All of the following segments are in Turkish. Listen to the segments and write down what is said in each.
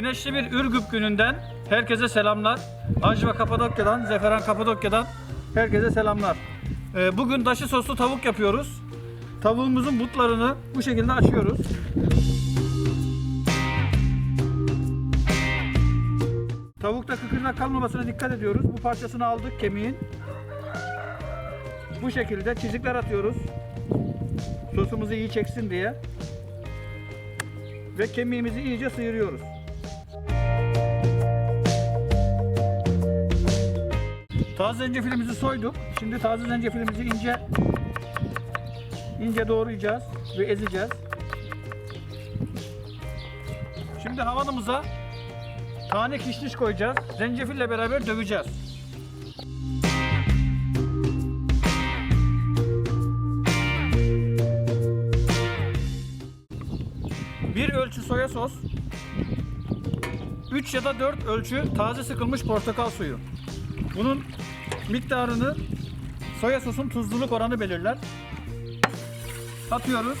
Güneşli bir Ürgüp gününden herkese selamlar. Ajva Kapadokya'dan, Zeferan Kapadokya'dan herkese selamlar. Ee, bugün daşı soslu tavuk yapıyoruz. Tavuğumuzun butlarını bu şekilde açıyoruz. Tavukta kıkırdak kalmamasına dikkat ediyoruz. Bu parçasını aldık kemiğin. Bu şekilde çizikler atıyoruz. Sosumuzu iyi çeksin diye. Ve kemiğimizi iyice sıyırıyoruz. Taze zencefilimizi soyduk. Şimdi taze zencefilimizi ince ince doğrayacağız ve ezeceğiz. Şimdi havanımıza tane kişniş koyacağız. Zencefille beraber döveceğiz. Bir ölçü soya sos, 3 ya da 4 ölçü taze sıkılmış portakal suyu. Bunun miktarını soya sosun tuzluluk oranı belirler. Atıyoruz.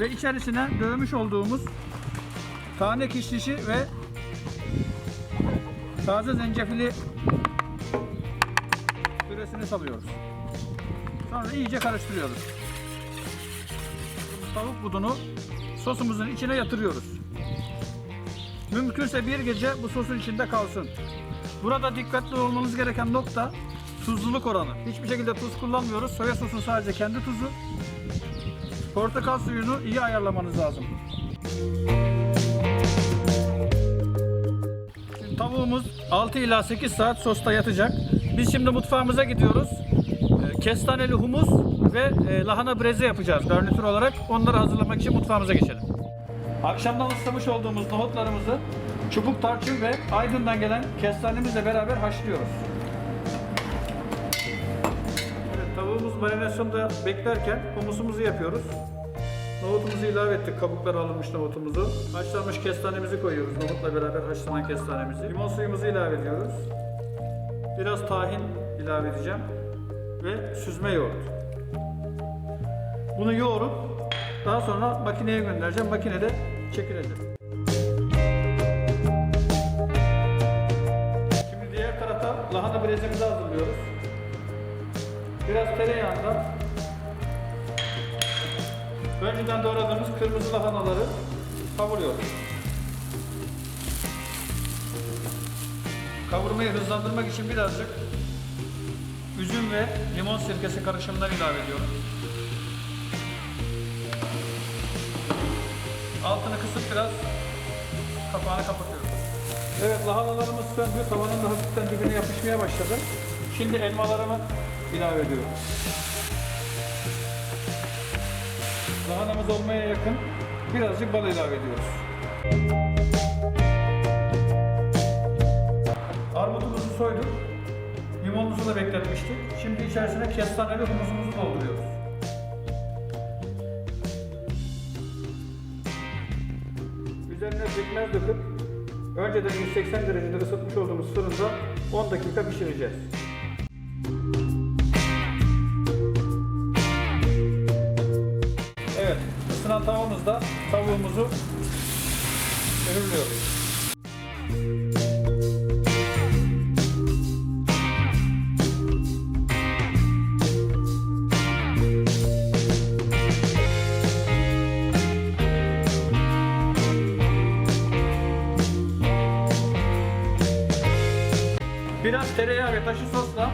Ve içerisine dövmüş olduğumuz tane kişnişi ve taze zencefili püresini salıyoruz. Sonra iyice karıştırıyoruz. Tavuk budunu sosumuzun içine yatırıyoruz. Mümkünse bir gece bu sosun içinde kalsın. Burada dikkatli olmanız gereken nokta tuzluluk oranı. Hiçbir şekilde tuz kullanmıyoruz. Soya sosun sadece kendi tuzu. Portakal suyunu iyi ayarlamanız lazım. Şimdi tavuğumuz 6 ila 8 saat sosta yatacak. Biz şimdi mutfağımıza gidiyoruz. Ee, Kestaneli humus ve e, lahana breze yapacağız garnitür olarak. Onları hazırlamak için mutfağımıza geçelim. Akşamdan ıslamış olduğumuz nohutlarımızı çubuk tarçın ve Aydın'dan gelen kestanemizle beraber haşlıyoruz. Evet, tavuğumuz marinasyonda beklerken humusumuzu yapıyoruz. Nohutumuzu ilave ettik, kabukları alınmış nohutumuzu. Haşlanmış kestanemizi koyuyoruz, nohutla beraber haşlanan kestanemizi. Limon suyumuzu ilave ediyoruz. Biraz tahin ilave edeceğim ve süzme yoğurt. Bunu yoğurup daha sonra makineye göndereceğim. Makinede çekilecek. Lahana brezemizi hazırlıyoruz. Biraz tereyağında önceden doğradığımız kırmızı lahanaları kavuruyoruz. Kavurmayı hızlandırmak için birazcık üzüm ve limon sirkesi karışımından ilave ediyorum. Altını kısıp biraz kapağını kapatıyoruz. Evet lahanalarımız söndü. Tavanın da hafiften dibine yapışmaya başladı. Şimdi elmalarımı ilave ediyorum. Lahanamız olmaya yakın. Birazcık bal ilave ediyoruz. Armutumuzu soyduk. Limonumuzu da bekletmiştik. Şimdi içerisine kestaneli humusumuzu dolduruyoruz. Üzerine pekmez döküp önceden 180 derecede ısıtmış olduğumuz fırında 10 dakika pişireceğiz. Evet, ısınan tavamızda tavuğumuzu mühürlüyoruz. Biraz tereyağı ve taşı sosla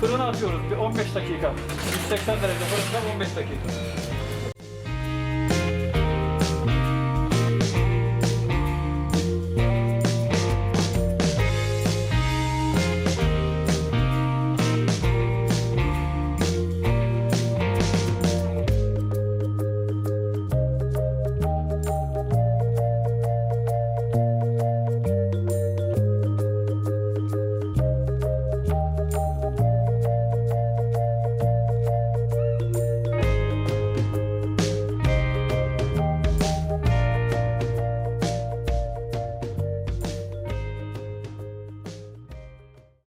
fırına atıyoruz bir 15 dakika. 180 derece fırında 15 dakika.